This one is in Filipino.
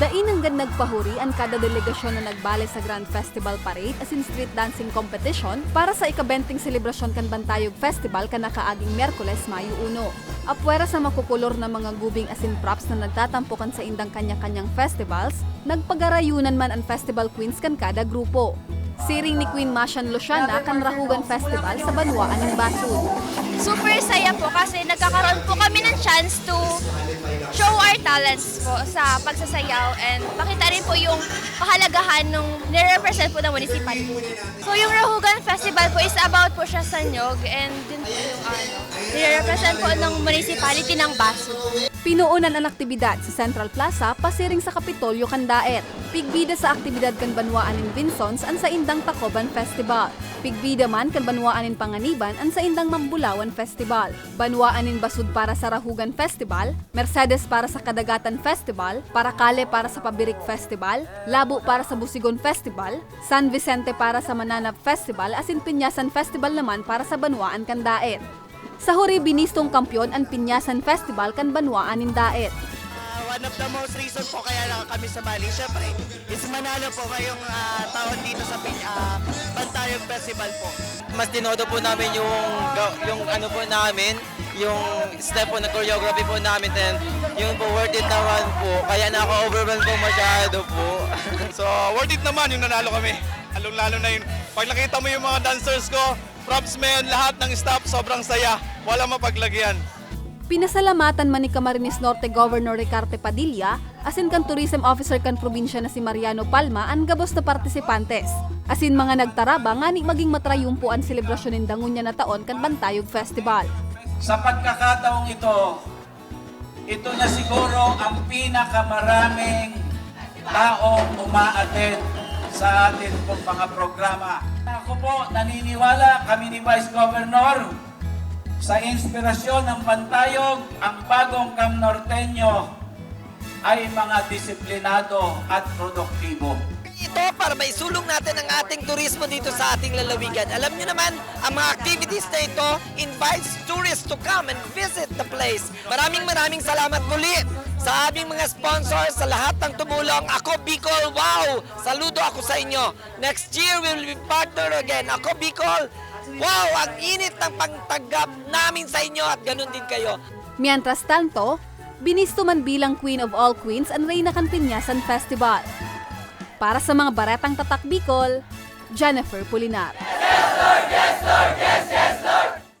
Dain ang nagpahuri ang kada delegasyon na nagbale sa Grand Festival Parade as in street dancing competition para sa ikabenting selebrasyon kan Bantayog Festival kanakaaging Merkules, Mayo 1. Apwera sa makukulor na mga gubing asin props na nagtatampukan sa indang kanya-kanyang festivals, nagpagarayunan man ang festival queens kan kada grupo. Siring ni Queen Mashan Luciana kan Rahugan Festival sa Banwaan ng Basud. super saya po kasi nagkakaroon po kami ng talents po sa pagsasayaw and makita rin po yung kahalagahan ng nire-represent po ng municipality. So yung Rahugan Festival po is about po siya sa nyog and din po yung ano, nire-represent po ng municipality ng Baso. Pinuunan ang aktibidad sa Central Plaza pasiring sa Kapitolyo Kandaet. Pigbida sa aktibidad kan Banwaan in Vinsons an sa Indang Tacoban Festival. Pigbida man kan Banwaan in Panganiban an sa Indang Mambulawan Festival. Banwaan in Basud para sa Rahugan Festival, Mercedes para sa Kadagatan Festival, Paracale para sa Pabirik Festival, Labo para sa Busigon Festival, San Vicente para sa Mananap Festival asin Pinyasan Festival naman para sa Banwaan Kandaet. Sa huri binistong kampyon ang Pinyasan Festival kan Banwaan in Daet. Ah, one of the most reason po kaya lang kami sa Bali, syempre, is manalo po ngayong ah, taon dito sa Pin- ah, Bantayog Festival po. mas dinodo po namin yung yung ano po namin, yung step po na choreography po namin and yung po worth it naman po. Kaya naka-overwhelm po masyado po. So, worth it naman yung nanalo kami. Along-lalo na yun. Pag nakita mo yung mga dancers ko, props men, lahat ng staff, sobrang saya. Wala mapaglagyan. Pinasalamatan man ni Camarines Norte Governor Ricarte Padilla, asin kan tourism officer kan probinsya na si Mariano Palma ang gabos na partisipantes. Asin mga nagtaraba nga ni maging matrayumpo ang selebrasyon ng dangunya na taon kan Bantayog Festival. Sa pagkakataong ito, ito na siguro ang pinakamaraming taong umaattend sa atin pong mga programa. Po, naniniwala kami ni Vice Governor sa inspirasyon ng Pantayog, ang bagong Cam Norteño ay mga disiplinado at produktibo. Ito para maisulong natin ang ating turismo dito sa ating lalawigan. Alam nyo naman, ang mga activities na ito invites tourists to come and visit the place. Maraming maraming salamat muli sa aming mga sponsors, sa lahat ng tumulong. Ako, Bicol, wow! Saludo ako sa inyo. Next year, we will be partner again. Ako, Bicol, wow! Ang init ng pangtanggap namin sa inyo at ganun din kayo. Mientras tanto, binisto man bilang Queen of All Queens ang Reyna Cantinyasan Festival. Para sa mga baretang tatak Bicol, Jennifer Pulinar. Yes, Lord! Yes, Lord! Yes, yes!